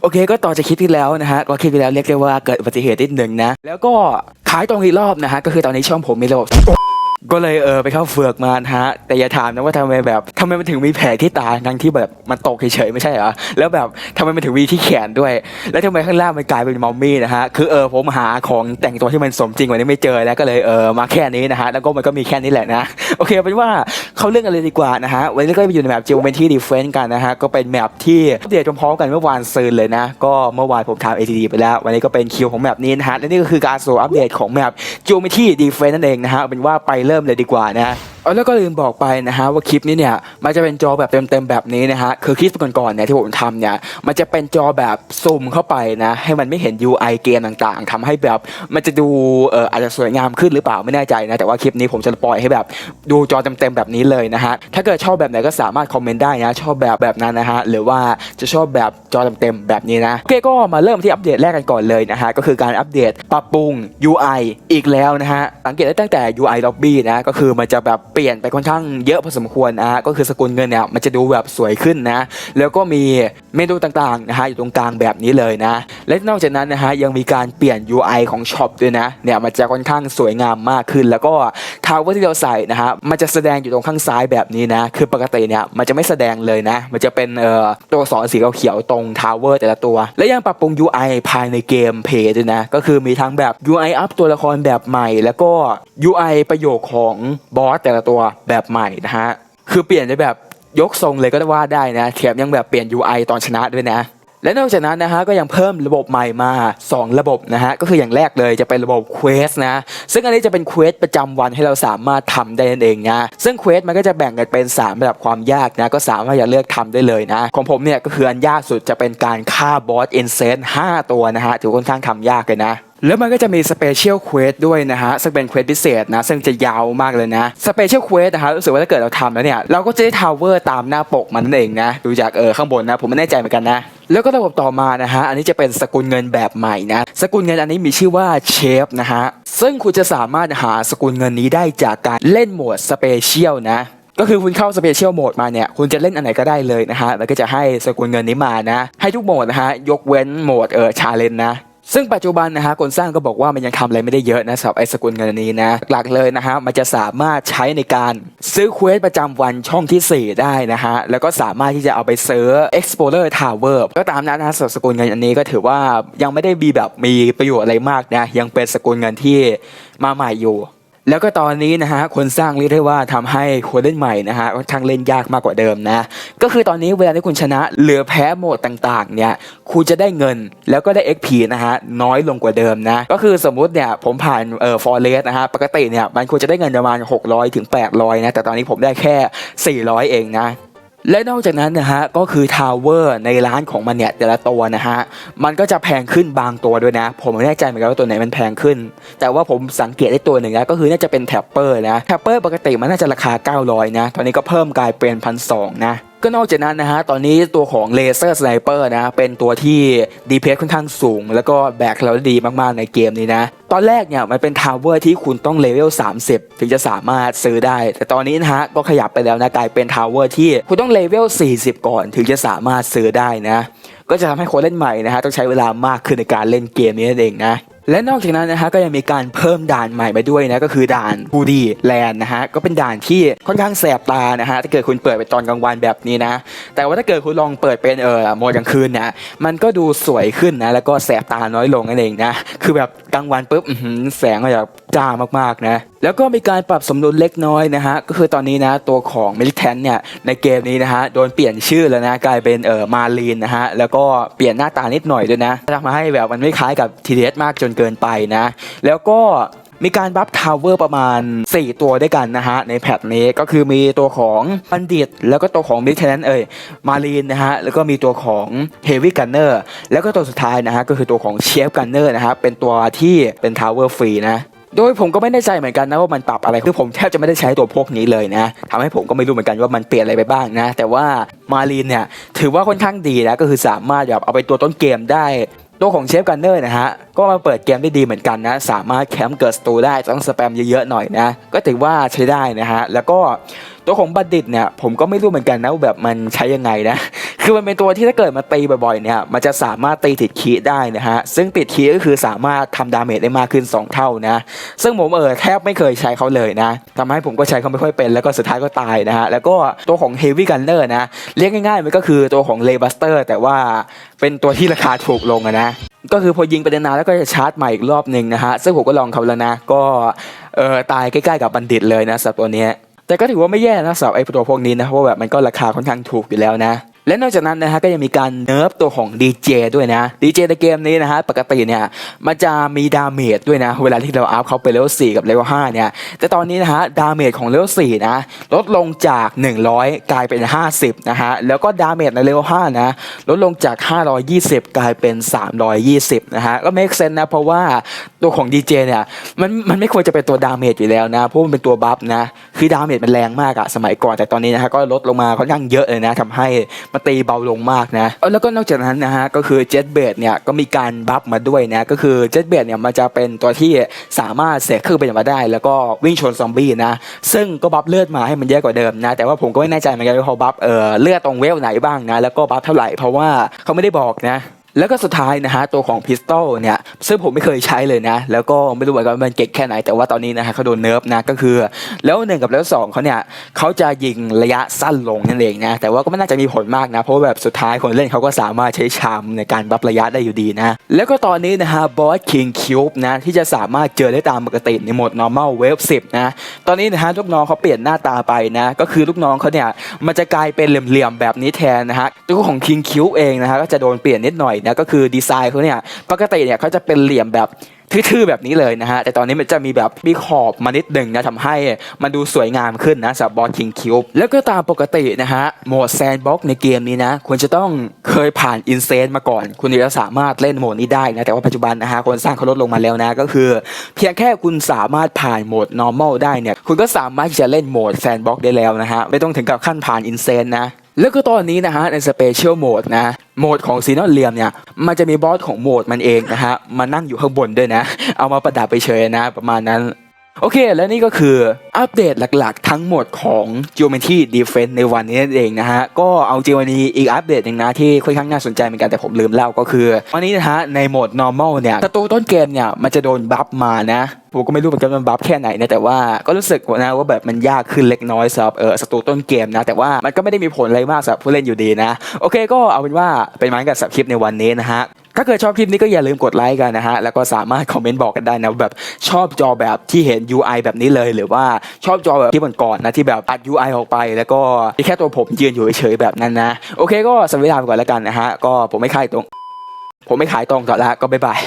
โอเค ก็ต่อจากคลิปที่แล้วนะฮะก็คลิปที่แล้วเรียกได้ว่าเกิดอุบัติเหตุนิดหนึ่งนะ แล้วก็ขายตรงอีกรอบนะฮะ ก็คือตอนนี้ช่องผมมีระบบ ก็เลยเออไปเข้าเฟือกมานะฮะ แต่อย่าถามนะว่าทำไมแบบทำไมมันถึงมีแผลที่ตาทั้งที่แบบมันตกเฉยๆไม่ใช่เหรอแล้วแบบทำไมมันถึงมีที่แขนด้วย แล้วทำไมข้างล่างมันกลายเป็นมัมมี่นะฮะคือเออผมหาของแต่งตัวที่มันสมจริงกว่านี้ไม่เจอแล้วก็เลยเออมาแค่นี้นะฮะแล้วก็มันก็มีแค่นี้แหละนะโอเคเอาเป็นว่าเขาเรื่องกันเลยดีกว่านะฮะวันนี้ก็ไปอยู่ในแมป Geometry Defense กันนะฮะก็เป็นแมปที่อัปเดตพร้อมกันเมื่อวานซืนเลยนะ ก็เมื่อวานผมทำ ATD ไปแล้ว วันนี้ก็เป็นคิวของแมปนี้นะฮะและนี่ก็คือการสู่อัปเดตของแมป Geometry Defense นั่นเองนะฮะเอาเป็นว่าไปเริ่มเลยดีกว่านะ เอาแล้วก็ลืมบอกไปนะฮะว่าคลิปนี้เนี่ยมันจะเป็นจอแบบเต็มๆแบบนี้นะฮะคือคลิปก่อนๆเนี่ยที่ผมทำเนี่ยมันจะเป็นจอแบบซูมเข้าไปนะให้มันไม่เห็น UI เกมต่างๆทำให้แบบมันจะดูเอออาจจะสวยงามขึ้นหรือเปล่าไม่แน่ใจนะแต่ว่าคลิปนี้ผมจะปล่อยให้แบบดูจอเต็มๆแบบนี้เลยนะฮะถ้าเกิดชอบแบบไหนก็สามารถคอมเมนต์ได้นะชอบแบบแบบนั้นนะฮะหรือว่าจะชอบแบบจอเต็มๆแบบนี้นะโอเคก็มาเริ่มที่อัปเดตแรกกันก่อนเลยนะฮะก็คือการอัปเดตปรับปรุง UI อีกแล้วนะฮะสังเกตได้ตั้งแต่ UI lobby นะก็คือมันจะแบบเปลี่ยนไปค่อนข้างเยอะพอสมควรนะฮะก็คือสกุลเงินเนี่ยมันจะดูแบบสวยขึ้นนะ แล้วก็มี เมนูต่างๆนะฮะอยู่ตรงกลางแบบนี้เลยนะ และนอกจากนั้นนะฮะยังมีการเปลี่ยน UI ของช็อปด้วยนะเนี่ยมันจะค่อนข้างสวยงามมากขึ้น แล้วก็ทาวเวอร์ที่เราใส่นะฮะมันจะแสดงอยู่ตรงข้างซ้ายแบบนี้นะคือปกติเนี่ยมันจะไม่แสดงเลยนะ มันจะเป็นเอ่อตัวสอนสีเขียวตรงทาวเวอร์แต่ละตัว และยังปรับปรุง UI ภายในเกมเพย์ด้วยนะก็คือมีทั้งแบบ UI อัพตัวละครแบบใหม่ แล้วก็ UI ประโยคของบอสแต่ละตัวแบบใหม่นะฮะคือเปลี่ยนได้แบบ ยกทรงเลยก็ว่าได้นะแถมยังแบบเปลี่ยน UI ตอนชนะด้วยนะ และนอกจากนั้นนะฮะก็ยังเพิ่มระบบใหม่มา 2 ระบบนะฮะก็คืออย่างแรกเลยจะเป็นระบบเควสนะซึ่งอันนี้จะเป็นเควสประจำวันให้เราสามารถทำได้นั่นเองนะซึ่งเควสมันก็จะแบ่งกันเป็น 3 ระดับความยากนะก็สามารถจะเลือกทำได้เลยนะ ของผมเนี่ยก็คืออันยากสุดจะเป็นการฆ่าบอสเอนเซน5ตัวนะฮะถือค่อนข้างทำยากเลยนะ แล้วมันก็จะมีสเปเชียลเควสด้วยนะฮะซึ่งเป็นเควสพิเศษนะซึ่งจะยาวมากเลยนะสเปเชียลเควสนะฮะรู้สึกว่าถ้าเกิดเราทำแล้วเนี่ยเราก็จะได้ทาวเวอร์ตามหน้าปกมันนั่นเองนะดูจากเออข้างบนนะผมไม่แน่ใจเหมือนกันนะแล้วก็ระบบต่อมานะฮะอันนี้จะเป็นสกุลเงินแบบใหม่นะสกุลเงินอันนี้มีชื่อว่าเชฟนะฮะซึ่งคุณจะสามารถหาสกุลเงินนี้ได้จากการเล่นโหมดสเปเชียลนะก็คือคุณเข้าสเปเชียลโหมดมาเนี่ย คุณจะเล่นอันไหนก็ได้เลยนะฮะ แล้วก็จะให้สกุลเงินนี้มานะ ให้ทุกโหมดนะฮะ ยกเว้นโหมดเออชาเลนนะ ซึ่งปัจจุบันนะฮะคนสร้างก็บอกว่ามันยังทำอะไรไม่ได้เยอะนะสำหรับไอ้สกุลเงินอันนี้นะหลักเลยนะฮะมันจะสามารถใช้ในการซื้อเควสประจำวันช่องที่4 ได้นะฮะแล้วก็สามารถที่จะเอาไปซื้อ Explorer Tower ก็ตามนั้นนะฮะสำหรับสกุลเงินอันนี้ก็ถือว่ายังไม่ได้มีแบบมีประโยชน์อะไรมากนะยังเป็นสกุลเงินที่มาใหม่อยู่ แล้วก็ตอนนี้นะฮะคนสร้างเรียกได้ว่าทำให้คนเล่นใหม่นะฮะค่อนข้างเล่นยากมากกว่าเดิมนะก็คือตอนนี้เวลาที่คุณชนะเหลือแพ้โหมดต่างๆเนี่ยคุณจะได้เงินแล้วก็ได้ XP นะฮะน้อยลงกว่าเดิมนะก็คือสมมุติเนี่ยผมผ่านเอ่อฟอร์เรสนะฮะปกติเนี่ยมันควรจะได้เงินประมาณ600ถึง800นะแต่ตอนนี้ผมได้แค่ 400 เองนะ และนอกจากนั้นนะฮะก็คือทาวเวอร์ในร้านของมันเนี่ยแต่ละตัวนะฮะมันก็จะแพงขึ้นบางตัวด้วยนะ ผมไม่แน่ใจเหมือนกันว่าตัวไหนมันแพงขึ้น แต่ว่าผมสังเกตได้ตัวหนึ่งนะก็คือน่าจะเป็นแท็ปเปอร์นะแท็ปเปอร์ปกติมันน่าจะราคา 900 นะ ตอนนี้ก็เพิ่มกลายเป็นพันสนะ ก็นอกจากนั้นนะฮะ ตอนนี้ตัวของเลเซอร์สไนเปอร์นะ เป็นตัวที่ดีเพสค่อนข้างสูง แล้วก็แบกเราได้ดีมากๆในเกมนี้นะ ตอนแรกเนี่ยมันเป็นทาวเวอร์ที่คุณต้องเลเวล 30 ถึงจะสามารถซื้อได้ แต่ตอนนี้นะฮะ ก็ขยับไปแล้วนะ กลายเป็นทาวเวอร์ที่คุณต้องเลเวล 40 ก่อนถึงจะสามารถซื้อได้นะ ก็จะทำให้คนเล่นใหม่นะฮะต้องใช้เวลามากขึ้นในการเล่นเกมนี้นั่นเองนะ และนอกจากนั้นนะฮะก็ยังมีการเพิ่มด่านใหม่ไปด้วยนะก็คือด่านบูดีแลนด์นะฮะก็เป็นด่านที่ค่อนข้างแสบตานะฮะถ้าเกิดคุณเปิดไปตอนกลางวันแบบนี้นะ แต่ว่าถ้าเกิดคุณลองเปิดเป็นเออโหมดกลางคืนนะมันก็ดูสวยขึ้นนะแล้วก็แสบตาน้อยลงนั่นเองนะคือแบบกลางวันปุ๊บแสงก็จะ จ้ามากๆนะแล้วก็มีการปรับสมดุลเล็กน้อยนะฮะก็คือตอนนี้นะตัวของมิลิแทนเนี่ยในเกมนี้นะฮะโดนเปลี่ยนชื่อแล้วนะกลายเป็นเอ่อมาลีนนะฮะแล้วก็เปลี่ยนหน้าตานิดหน่อยด้วยนะทำให้แบบมันไม่คล้ายกับทีเดสมากจนเกินไปนะแล้วก็มีการบัฟทาวเวอร์ประมาณ 4 ตัวด้วยกันนะฮะ ในแพทนี้ก็คือมีตัวของบัณฑิต แล้วก็ตัวของมิเทนเอ่ยมารีนนะฮะ แล้วก็มีตัวของเฮฟวี่กันเนอร์แล้วก็ตัวสุดท้ายนะฮะ ก็คือตัวของเชฟกันเนอร์นะฮะ เป็นตัวที่เป็นทาวเวอร์ฟรีนะ โดยผมก็ไม่แน่ใจเหมือนกันนะว่ามันปรับอะไร คือผมแทบจะไม่ได้ใช้ตัวพวกนี้เลยนะทำให้ผมก็ไม่รู้เหมือนกันว่ามันเปลี่ยนอะไรไปบ้างนะ แต่ว่ามารีนเนี่ยถือว่าค่อนข้างดีนะก็คือสามารถแบบเอาไปตัวต้นเกมได้ตัวของเชฟกันเนอร์นะฮะ ก็มาเปิดเกมได้ดีเหมือนกันนะ สามารถแคมป์เกิดสตูได้ต้องสแปมเยอะๆหน่อยนะ ก็ถือว่าใช้ได้นะฮะ แล้วก็ ตัวของบัณฑิตเนี่ยผมก็ไม่รู้เหมือนกันนะแบบมันใช้ยังไงนะคือมันเป็นตัวที่ถ้าเกิดมาตีบ่อยๆเนี่ยมันจะสามารถตีติดคีได้นะฮะซึ่งติดคีก็คือสามารถทำดาเมจได้มากขึ้น 2 เท่านะ ซึ่งผมเออแทบไม่เคยใช้เขาเลยนะทำให้ผมก็ใช้เขาไม่ค่อยเป็น แล้วก็สุดท้ายก็ตายนะฮะแล้วก็ตัวของ Heavy Gunner นะเรียกง่ายๆมันก็คือตัวของ l a y b u s t e r แต่ว่าเป็นตัวที่ราคาถูกลงนะก็คือพอยิงไปนานแล้วก็จะชาร์จใหม่อีกรอบหนึ่งนะฮะซึ่งผมก็ลองเขาแล้วนะ ก็เออตายใกล้ๆกับบัณฑิตเลยนะสับตัวเนี้ย แต่ก็ถือว่าไม่แย่นะสำหรับไอ้ตัวพวกนี้นะเพราะว่าแบบมันก็ราคาค่อนข้างถูกอยู่แล้วนะและนอกจากนั้นนะฮะก็ยังมีการเนิร์ฟตัวของ DJ ด้วยนะ DJ ในเกมนี้นะฮะปกติเนี่ยมันจะมีดาเมจด้วยนะ เวลาที่เราอัพเขาไปเลเวล4กับเลเวล5เนี่ยแต่ตอนนี้นะฮะดาเมจของเลเวล4นะลดลงจาก 100 กลายเป็น 50นะฮะแล้วก็ดาเมจในเลเวล5นะลดลงจาก 520 กลายเป็น 320นะฮะก็ make sense นะเพราะว่าตัวของ DJ เนี่ยมันมันไม่ควรจะเป็นตัวดาเมจอยู่แล้วนะเพราะมันเป็นตัวบัฟนะ คือดาเมจมันแรงมากอะสมัยก่อนแต่ตอนนี้นะฮะก็ลดลงมาค่อนข้างเยอะเลยนะทำให้มันตีเบาลงมากนะแล้วก็นอกจากนั้นนะฮะก็คือเจ็ตเบดเนี่ยก็มีการบัฟมาด้วยนะก็คือเจ็ตเบดเนี่ยมันจะเป็นตัวที่สามารถเสกขึ้นไปมาได้ แล้วก็วิ่งชนซอมบี้นะซึ่งก็บัฟเลือดมาให้มันเยอะกว่าเดิมนะแต่ว่าผมก็ไม่แน่ใจเหมือนกันว่าเขาบัฟเออเลือดตรงเวลไหนบ้างนะแล้วก็บัฟเท่าไหร่เพราะว่าเขาไม่ได้บอกนะ แล้วก็สุดท้ายนะฮะตัวของพิสตอลเนี่ยซึ่งผมไม่เคยใช้เลยนะ แล้วก็ไม่รู้เหมือนกันว่ามันเก่งแค่ไหนแต่ว่าตอนนี้นะฮะเขาโดนเนิร์ฟนะก็คือ แล้วหนึ่งกับแล้วสองเขาเนี่ยเขาจะยิงระยะสั้นลงนั่นเองนะแต่ว่าก็ไม่น่าจะมีผลมากนะเพราะแบบสุดท้ายคนเล่นเขาก็สามารถใช้ชามในการบัฟระยะได้อยู่ดีนะแล้วก็ตอนนี้นะฮะบอสคิงคิวบนะที่จะสามารถเจอได้ตามปกติในโหมด normal wave 10นะตอนนี้นะฮะลูกน้องเขาเปลี่ยนหน้าตาไปนะก็คือลูกน้องเขาเนี่ยมันจะกลายเป็นเหลี่ยมๆแบบนี้แทนนะฮะตัวของ King Cube เองนะฮะก็จะโดนเปลี่ยนนิดหน่อยนะก็คือดีไซน์เขาเนี่ยปกติเนี่ยเขาจะเป็นเหลี่ยมแบบทื่อๆแบบนี้เลยนะฮะ แต่ตอนนี้มันจะมีแบบมีขอบมานิดหนึ่งนะทำให้มันดูสวยงามขึ้นนะสำหรับบอส King Cube แล้วก็ตามปกตินะฮะ โหมดแซนบ็อกในเกมนี้นะ ควรจะต้องเคยผ่านอินเซนมาก่อน คุณถึงจะสามารถเล่นโหมดนี้ได้นะ แต่ว่าปัจจุบันนะฮะคนสร้างเขาลดลงมาแล้วนะ ก็คือ เพียงแค่คุณสามารถผ่านโหมด normal ได้เนี่ย คุณก็สามารถที่จะเล่นโหมดแซนบ็อกได้แล้วนะฮะ ไม่ต้องถึงกับขั้นผ่านอินเซนนะ แล้วก็ตอนนี้นะฮะในสเปเชียลโหมดนะโหมดของซีนอนเลียมเนี่ยมันจะมีบอสของโหมดมันเองนะฮะมานั่งอยู่ข้างบนด้วยนะ เอามาประดับไปเฉยนะประมาณนั้น โอเค และนี่ก็คืออัปเดตหลักๆ ทั้งหมดของ Geometry Defense ในวันนี้นั่นเองนะฮะ ก็เอาจริงวันนี้อีกอัปเดตหนึ่งนะที่ค่อนข้างน่าสนใจเหมือนกันแต่ผมลืมเล่าก็คือ วันนี้นะฮะ ในโหมด normal เนี่ยศัตรูต้นเกมเนี่ย มันจะโดนบัฟมานะผมก็ไม่รู้เหมือนกันว่ามันบัฟแค่ไหนนะแต่ว่าก็รู้สึกนะว่าแบบมันยากขึ้นเล็กน้อยสำหรับเออศัตรูต้นเกมนะ แต่ว่ามันก็ไม่ได้มีผลอะไรมากสำหรับผู้เล่นอยู่ดีนะ โอเคก็เอาเป็นว่าเป็นมันกับสับคลิปในวันนี้นะฮะ ถ้าเกิดชอบคลิปนี้ก็อย่าลืมกดไลค์กันนะฮะ แล้วก็สามารถคอมเมนต์บอกกันได้นะว่าแบบชอบจอแบบที่เห็น UI แบบนี้เลยหรือว่าชอบจอแบบที่มันก่อนๆนะที่แบบตัด UI ออกไป แล้วก็มีแค่ตัวผมยืนอยู่เฉยๆแบบนั้นนะ โอเคก็สวัสดีไปก่อนแล้วกันนะฮะก็ผมไม่ขายตรง ผมไม่ขายตรงต่อละก็บ๊ายบาย